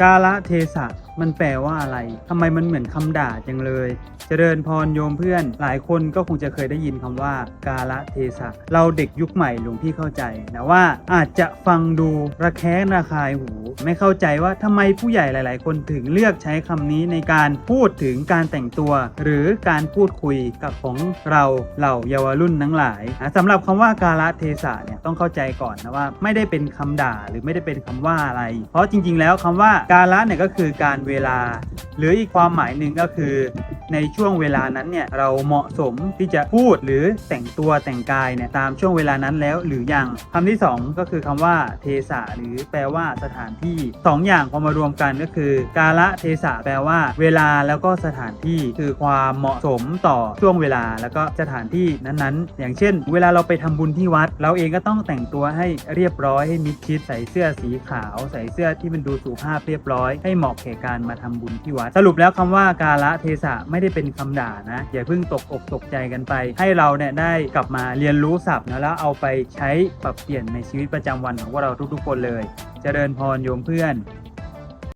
กาละเทศะ มันแปลว่าอะไรทำไมมันเหมือนคำด่าจังเลยเจริญพรโยมเพื่อน หลายคนก็คงจะเคยได้ยินคำว่า กาละเทศะเราเด็กยุคใหม่หลวงพี่เข้าใจนะว่าอาจจะฟังดูระแคะระคายหู ไม่เข้าใจว่าทำไมผู้ใหญ่หลาย ๆ คนถึงเลือกใช้คำนี้ในการพูดถึงการแต่งตัว หรือการพูดคุยกับของเราเหล่าเยาวรุ่นทั้งหลายนะสำหรับคำว่ากาละเทศะเนี่ยต้องเข้าใจก่อนนะว่า ไม่ได้เป็นคำด่าหรือไม่ได้เป็นคำว่าอะไร เพราะจริง ๆ แล้วคำว่ากาละเนี่ยก็คือการเวลา หรืออีกความหมายหนึ่งก็คือ ในช่วงเวลานั้นเนี่ยเราเหมาะสมที่จะพูดหรือแต่งตัวแต่งกายเนี่ยตามช่วงเวลานั้นแล้วหรือยังคำที่สองก็คือคำว่าเทสะหรือแปลว่าสถานที่สองอย่างพอมารวมกันก็คือ กาละเทสะแปลว่า เวลาแล้วก็สถานที่คือความเหมาะสมต่อช่วงเวลาแล้วก็สถานที่นั้นๆ อย่างเช่น เวลาเราไปทำบุญที่วัด เราเองก็ต้องแต่งตัวให้เรียบร้อยให้มิดชิดใส่เสื้อสีขาว ใส่เสื้อที่มันดูสุภาพเรียบร้อย ให้เหมาะแก่การมาทำบุญที่วัด สรุปแล้วคำว่ากาละเทศะไม่ได้เป็นคำด่านะ อย่าเพิ่งตกอกตกใจกันไป ให้เราเนี่ยได้กลับมาเรียนรู้ศัพท์นะแล้วเอาไปใช้ปรับเปลี่ยนในชีวิตประจำวันของพวกเราทุกๆ คนเลยจเจริญพรโยมเพื่อน